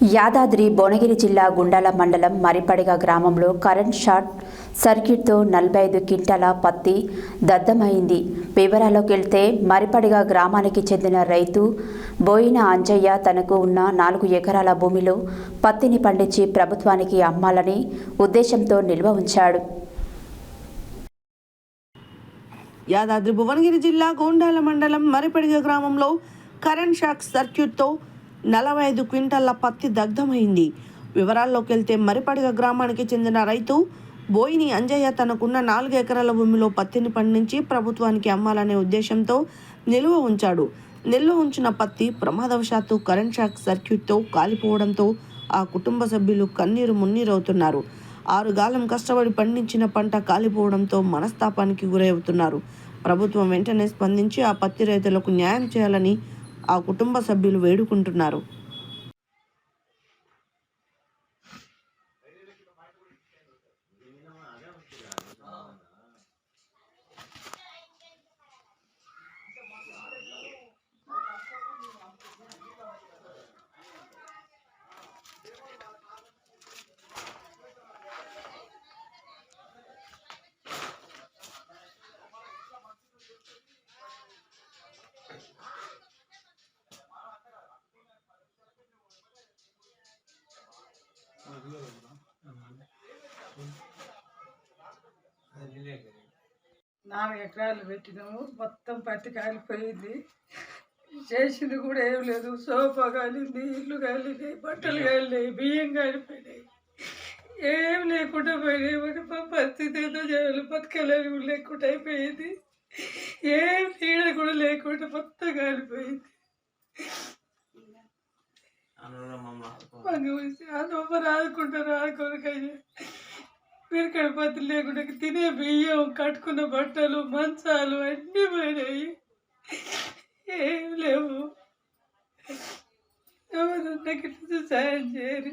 యాదాద్రి భువనగిరి జిల్లా గుండాల మండలం మరిపడిగ గ్రామంలో కరెంట్ షార్ట్ సర్క్యూట్తో నలభై ఐదు క్వింటాల పత్తి దద్దమైంది. వివరాల్లోకి వెళ్తే మరిపడిగ గ్రామానికి చెందిన రైతు బోయిన అంజయ్య తనకు ఉన్న నాలుగు ఎకరాల భూమిలో పత్తిని పండించి ప్రభుత్వానికి అమ్మాలని ఉద్దేశంతో నిల్వ ఉంచాడు. యాదాద్రి భువనగిరి జిల్లా గోండాల మండలం మరిపడిగ గ్రామంలో కరెంట్ షాక్ సర్క్యూట్తో నలభై ఐదు క్వింటాల పత్తి దగ్ధమైంది. వివరాల్లోకి వెళ్తే మరిపడిగ గ్రామానికి చెందిన రైతు బోయిని అంజయ్య తనకున్న నాలుగు ఎకరాల భూమిలో పత్తిని పండించి ప్రభుత్వానికి అమ్మాలనే ఉద్దేశంతో నిల్వ ఉంచాడు. నిల్వ ఉంచిన పత్తి ప్రమాదవశాత్తు కరెంట్ షాక్ సర్క్యూట్తో కాలిపోవడంతో ఆ కుటుంబ సభ్యులు కన్నీరు మున్నీరవుతున్నారు. ఆరుగాలం కష్టపడి పండించిన పంట కాలిపోవడంతో మనస్తాపానికి గురవుతున్నారు. ప్రభుత్వం వెంటనే స్పందించి ఆ పత్తి రైతులకు న్యాయం చేయాలని ఆ కుటుంబ సభ్యులు వేడుకుంటున్నారు. నాలుగు ఎకరాలు పెట్టినాము. మొత్తం పత్తి కాలిపోయింది చేసింది కూడా ఏం లేదు. సోఫా కాలింది ఇల్లు కాలినాయి బట్టలు కాలినాయి బియ్యం కాలిపోయినాయి ఏం లేకుండా పోయినాయి. మరి మా పరిస్థితి ఏదో చేయాలి బతకలేని లేకుండా అయిపోయింది. ఏం నీడ కూడా లేకుండా మొత్తం కాలిపోయింది. మాకు ఆదుకుంటారు ఆదుకోనికయ్యా మీరు కడపతి లేకుండా తినే బియ్యం కట్టుకున్న బట్టలు మంచాలు అన్నీ పోయినాయి. ఏం లేవు. ఎవరన్నా గిట్ల సాయం చేయరు.